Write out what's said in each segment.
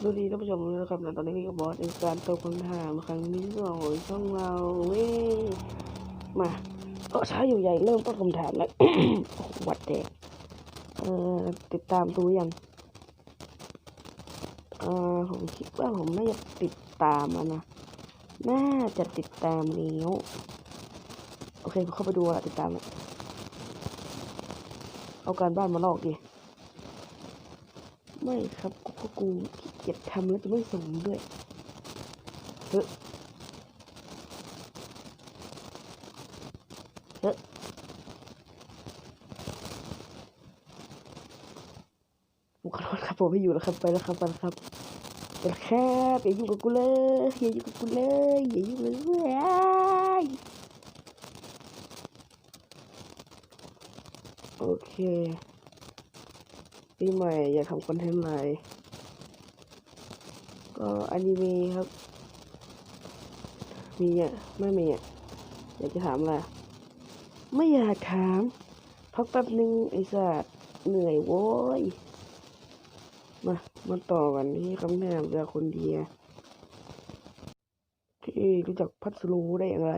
สวัสดีท่านผู้ชมนะครับและตอนนี้ก็บอสในการตอบคำถามครั้งที่สองของช่องเราเว้ยมาก็ช้าอยู่ใหญ่เริ่มต้นคำถามแล้วหวัดแดกเอ่อติดตามดูยังเอ่อผมคิดว่าผมน่าจะติดตามนะน่าจะติดตามแล้วโอเคผมเข้าไปดูละติดตามละเอาการบ้านมาลอกดิ ไม่ครับกูก็กูเกียจทำแล้วจะไม่ส่งด้วยเฮ้ยเฮ้ยผมขอโทษครับผมไม่อยู่แล้วครับไปแล้วครับไปแล้วครับไปแล้วครับอย่ายุ่งกับกูเลยอย่ายุ่งกับกูเลยอย่ายุ่งเลยว้ยโอเค ปีใหม่อยากทำคอนเทนต์อะไรก็อนิเมะครับ มีอะไม่มีอะอยากจะถามอะไรไม่อยากถามพักแป๊บนึงไอ้สัตว์เหนื่อยโว้ย มา มาต่อกันที่คำถามจากคนเดียที่รู้จักพัสลูได้อย่างไร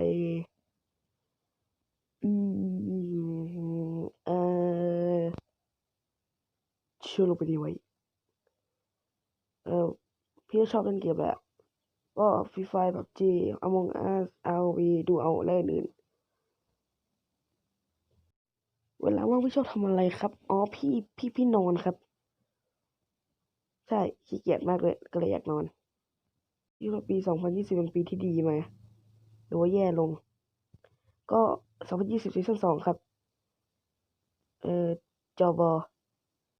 เชื่อลงไปดีไว้ เออพี่ชอบเล่นเกมแหละก็ฟรีไฟแบบจีอมองอาร์อาวีดูเอาและอื่น เวลาว่างพี่ชอบทำอะไรครับ อ๋อพี่พี่พี่นอนครับ ใช่ขี้เกียจมากเลยก็เลยอยากนอนคิดว่าปี2020เป็นปีที่ดีไหมหรือว่าแย่ลง ก็2020ซีซั่น2ครับ เออจอบอ